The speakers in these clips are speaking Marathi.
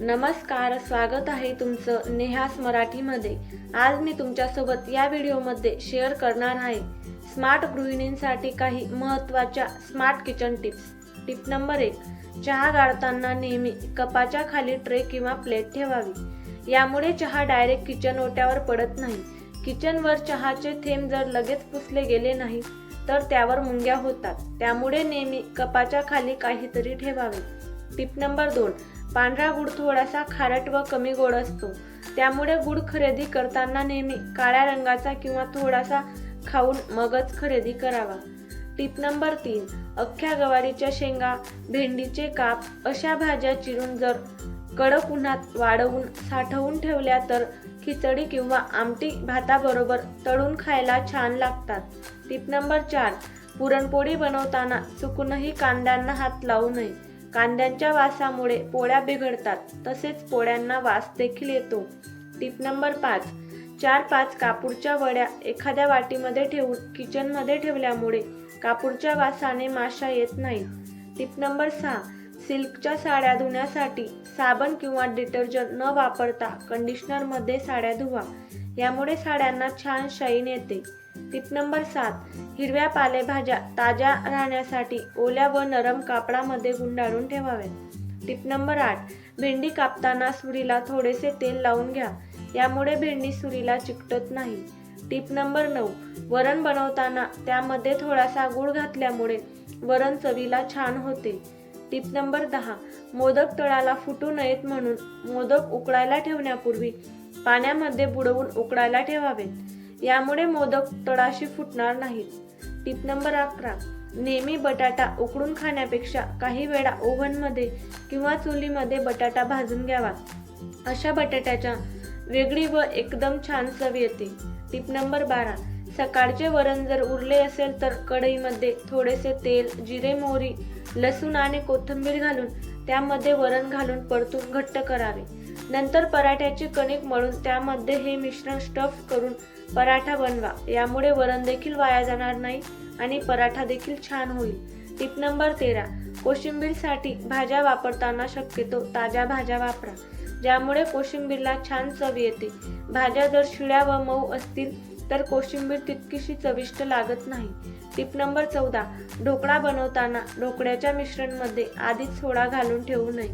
नमस्कार स्वागत आहे तुमचं नेहास मराठीमध्ये. आज मी तुमच्यासोबत या व्हिडिओमध्ये शेअर करणार आहे स्मार्ट गृहिणींसाठी काही महत्त्वाच्या smart kitchen tips tip number एक चहा गाळताना नेहमी कपाच्या खाली ट्रे किंवा प्लेट ठेवावी. यामुळे चहा डायरेक्ट किचन ओट्यावर पडत नाही. किचनवर चहाचे थेंब जर लगेच पुसले गेले नाही तर त्यावर मुंग्या होतात. त्यामुळे नेहमी कपाच्या खाली काहीतरी ठेवावे. टिप नंबर दोन पांढरा गुड थोडासा खारट व कमी गोड असतो. त्यामुळे गुड खरेदी करताना नेहमी काळ्या रंगाचा किंवा थोडासा खाऊन मगच खरेदी करावा. टिप नंबर तीन अख्ख्या गवारीच्या शेंगा भेंडीचे काप अशा भाज्या चिरून जर कडक उन्हात वाळवून साठवून ठेवल्या तर खिचडी किंवा आमटी भाताबरोबर तळून खायला छान लागतात. टिप नंबर चार पुरणपोळी बनवताना चुकूनही कांद्यांना हात लावू नये. कांद्यांच्या वासामुळे पोळ्या बिघडतात तसेच पोळ्यांना वास देखील येतो. टिप नंबर पाच चार पाच कापूरच्या वड्या एखाद्या वाटीमध्ये ठेवून किचनमध्ये ठेवल्यामुळे कापूरच्या वासाने माशा येत नाहीत टिप नंबर सहा सिल्कच्या साड्या धुण्यासाठी साबण किंवा डिटर्जंट न वापरता कंडिशनरमध्ये साड्या धुवा. यामुळे साड्यांना छान शाईन येते. टिप नंबर सात हिरव्या पालेभाज्या ताज्या राहण्यासाठी ओल्या व नरम कापडामध्ये गुंडाळून ठेवाव्यात टिप नंबर आठ भेंडी कापताना सुरीला थोडेसे तेल लावून घ्या. यामुळे भेंडी सुरीला चिकटत नाही. टिप नंबर नऊ वरण बनवताना त्यामध्ये थोडासा गूळ घातल्यामुळे वरण चवीला छान होते. टिप नंबर दहा मोदक तळाला फुटू नयेत म्हणून मोदक उकळायला ठेवण्यापूर्वी पाण्यामध्ये बुडवून उकळायला ठेवावेत. यामुळे मोदक तळाशी फुटणार नाहीत. टिप नंबर अकरा. नेहमी बटाटा उकडून खाण्यापेक्षा काही वेळा ओव्हनमध्ये किंवा चुलीमध्ये बटाटा भाजून घ्यावा. अशा बटाट्याच्या वेगळी व एकदम छान चव येते. टिप नंबर बारा. सकाळचे वरण जर उरले असेल तर कढईमध्ये थोडेसे तेल जिरे मोहरी लसूण आणि कोथिंबीर घालून त्यामध्ये वरण घालून परतून घट्ट करावे. नंतर पराठ्याची कणिक मळून त्यामध्ये हे मिश्रण स्टफ करून पराठा बनवा. यामुळे वरण देखील वाया जाणार नाही आणि पराठा देखील छान होईल. टिप नंबर तेरा. कोशिंबीरसाठी भाज्या वापरताना शक्यतो ताज्या भाज्या वापरा ज्यामुळे कोशिंबीरला छान चव येते. भाज्या जर शिळ्या व मऊ असतील तर कोशिंबीर तितकीशी चविष्ट लागत नाही. टिप नंबर चौदा. ढोकळा बनवताना ढोकळ्याच्या मिश्रणमध्ये आधीच सोडा घालून ठेवू नये.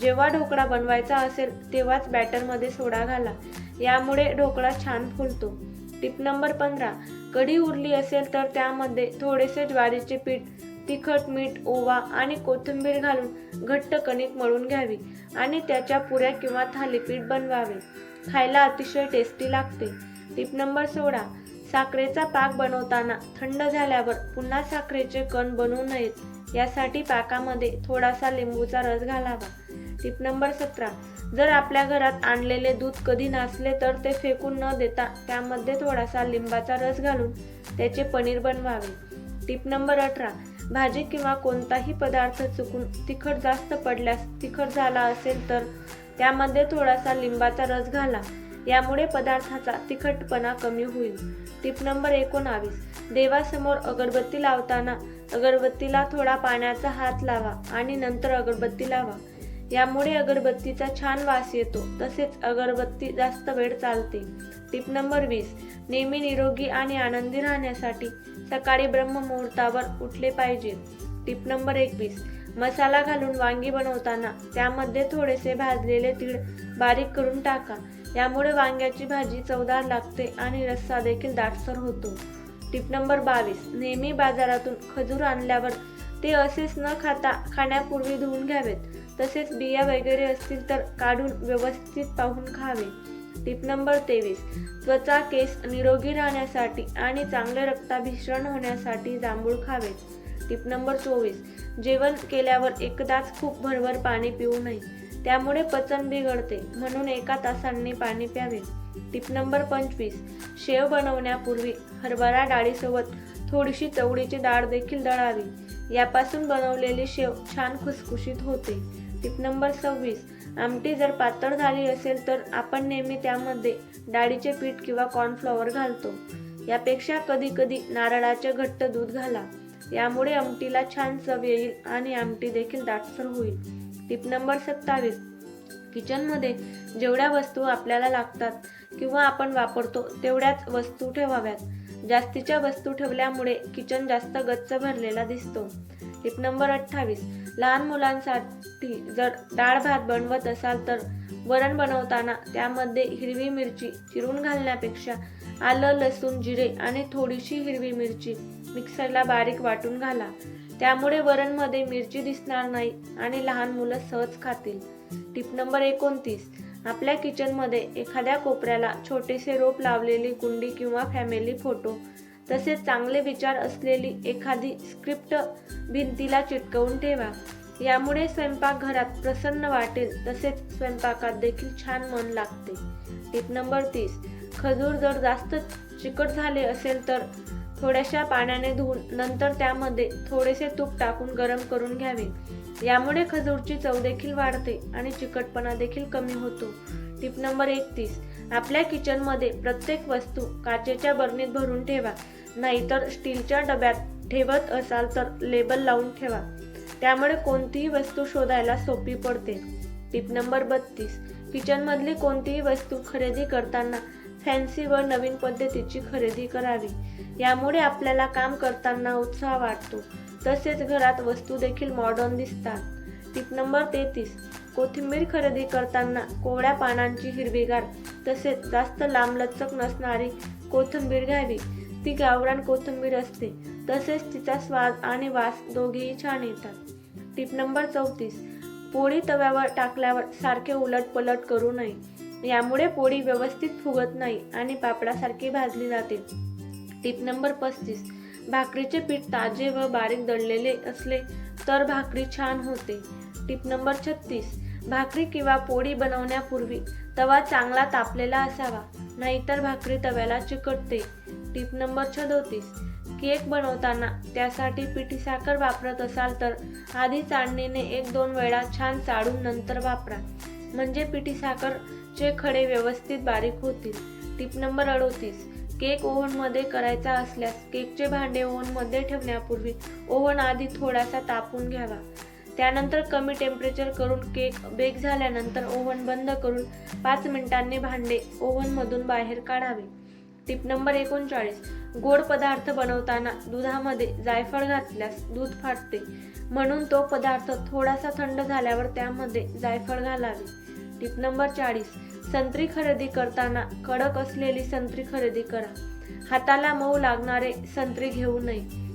जेव्हा ढोकळा बनवायचा असेल तेव्हाच बॅटरमध्ये सोडा घाला. यामुळे ढोकळा छान फुलतो. टिप नंबर पंधरा. कढी उरली असेल तर त्यामध्ये थोडेसे ज्वारीचे पीठ तिखट मीठ ओवा आणि कोथिंबीर घालून घट्ट कणिक मळून घ्यावी आणि त्याच्या पुऱ्या किंवा थालीपीठ बनवावे. खायला अतिशय टेस्टी लागते. टिप नंबर सोळा. साखरेचा पाक बनवताना थंड झाल्यावर पुन्हा साखरेचे कण बनवू नयेत. यासाठी पाकामध्ये थोडासा लिंबूचा रस घालावा. टिप नंबर सतरा. जर आपल्या घरात आणलेले दूध कधी नासले तर ते फेकून न देता त्यामध्ये थोडासा लिंबाचा रस घालून त्याचे पनीर बनवावे. टिप नंबर अठरा. भाजी किंवा कोणताही पदार्थ चुकून तिखट जास्त पडल्यास तिखट झाला असेल तर त्यामध्ये थोडासा लिंबाचा रस घाला. यामुळे पदार्थाचा तिखटपणा कमी होईल. टिप नंबर एकोणावीस. देवासमोर अगरबत्ती लावताना अगरबत्तीला थोडा पाण्याचा हात लावा आणि नंतर अगरबत्ती लावा. यामुळे अगरबत्तीचा छान वास येतो. तसेच अगरबत्ती जास्त वेळ चालते. टिप नंबर वीस. नेहमी निरोगी आणि आनंदी राहण्यासाठी सकाळी ब्रह्ममुहूर्तावर उठले पाहिजे. टिप नंबर एकवीस. मसाला घालून वांगी बनवताना त्यामध्ये थोडेसे भाजलेले तीळ बारीक करून टाका. यामुळे वांग्याची भाजी चवदार लागते आणि रस्सा देखील दाटसर होतो. टिप नंबर बावीस. नेहमी बाजारातून खजूर आणल्यावर ते असेच न खाता खाण्यापूर्वी धुवून घ्यावेत. तसेच बिया वगैरे असतील तर काढून व्यवस्थित पाहून खावे टिप नंबर तेवीस. त्वचा केस निरोगी राहण्यासाठी आणि चांगले रक्ताभिसरण होण्यासाठी जांभूळ खावे. टिप नंबर चोवीस. जेवण केल्यावर एकदाच खूप भरभर पाणी पिऊ नये. त्यामुळे पचन बिघडते. म्हणून एका तासांनी पाणी प्यावे. टिप नंबर पंचवीस. शेव बनवण्यापूर्वी हरभरा डाळीसोबत थोडीशी चवळीची डाळ देखील दळावी. यापासून बनवलेली शेव छान खुसखुशीत होते. टिप नंबर सव्वीस. आमटी जर पातळ झाली असेल तर आपण नेहमी त्यामध्ये डाळीचे पीठ किंवा कॉर्नफ्लॉवर घालतो. यापेक्षा कधी कधी नारळाचे घट्ट दूध घाला. यामुळे आमटीला छान चव येईल आणि आमटी देखील दाटसर होईल. टिप नंबर सत्तावीस. किचनमध्ये जेवढ्या वस्तू आपल्याला लागतात किंवा आपण वापरतो तेवढ्याच वस्तू ठेवाव्यात. जास्तीच्या वस्तू ठेवल्यामुळे किचन जास्त गच्च भरलेला दिसतो. टिप नंबर अठ्ठावीस. लहान मुलांसाठी जर डाळ भात बनवत असाल तर वरण बनवताना त्यामध्ये हिरवी मिरची चिरून घालण्यापेक्षा आलं लसूण जिरे आणि थोडीशी हिरवी मिरची मिक्सरला बारीक वाटून घाला. त्यामुळे वरणमध्ये मिरची दिसणार नाही आणि लहान मुलं सहज खातील. टिप नंबर एकोणतीस. आपल्या किचनमध्ये एखाद्या कोपऱ्याला छोटेसे रोप लावलेली कुंडी किंवा फॅमिली फोटो तसेच चांगले विचार असलेली एखादी स्क्रिप्ट भिंतीला चिटकवून ठेवा. यामुळे स्वयंपाकघरात प्रसन्न वाटेल तसेच स्वयंपाकात देखील छान मन लागते. टिप नंबर तीस. खजूर जर जास्त चिकट झाले असेल तर थोड्याशा पाण्याने धुवून नंतर त्यामध्ये थोडेसे तूप टाकून गरम करून घ्यावे. यामुळे खजूरची चव देखील वाढते आणि चिकटपणा देखील कमी होतो. टिप नंबर एकतीस. आपल्या किचनमध्ये प्रत्येक वस्तू काचेच्या बरणीत भरून ठेवा. नाहीतर स्टीलच्या डब्यात ठेवत असाल तर लेबल लावून ठेवा. त्यामुळे कोणतीही वस्तू शोधायला सोपी पडते. टिप नंबर बत्तीस. किचनमधली कोणतीही वस्तू खरेदी करताना फॅन्सी व नवीन पद्धतीची खरेदी करावी. यामुळे आपल्याला काम करताना उत्साह वाटतो तसेच घरात वस्तू देखील मॉडर्न दिसतात. टिप नंबर तेहतीस. कोथिंबीर खरेदी करताना कोवळ्या पानांची हिरवीगार तसेच जास्त लांबलचक नसणारी कोथिंबीर घ्यावी. ती गावरान कोथिंबीर असते. तसेच तिचा स्वाद आणि वास दोघेही छान येतात. टिप नंबर चौतीस. पोळी तव्यावर टाकल्यावर सारखे उलट पलट करू नये. यामुळे पोळी व्यवस्थित फुगत नाही आणि पापडासारखी भाजली जाते. टिप नंबर पस्तीस. भाकरीचे पीठ ताजे व बारीक दळलेले असले तर भाकरी छान होते. टिप नंबर छत्तीस. भाकरी किंवा पोळी बनवण्यापूर्वी तवा चांगला तापलेला असावा नाहीतर भाकरी तव्याला चिकटते. टिप नंबर छदोतीस. केक बनवताना त्यासाठी पिठी साखर वापरत असाल तर आधी चाळणीने एक दोन वेळा छान चाळून नंतर वापरा. म्हणजे पिठी साखरचे खडे व्यवस्थित बारीक होतील. टिप नंबर अडोतीस. केक ओव्हनमध्ये करायचा असल्यास केकचे भांडे ओव्हनमध्ये ठेवण्यापूर्वी ओव्हन आधी थोडासा तापून घ्यावा. त्यानंतर कमी टेम्परेचर करून केक बेक झाल्यानंतर ओव्हन बंद करून पाच मिनिटांनी भांडे ओव्हनमधून बाहेर काढावे. टिप नंबर एकोणचाळीस. गोड पदार्थ बनवताना दुधामध्ये जायफळ घातल्यास दूध फाटते. म्हणून तो पदार्थ थोडासा थंड झाल्यावर त्यामध्ये जायफळ घालावे. टिप नंबर चाळीस. संत्री खरेदी करताना कडक असलेली संत्री खरेदी करा. हाताला मऊ लागणारे संत्री घेऊ नये.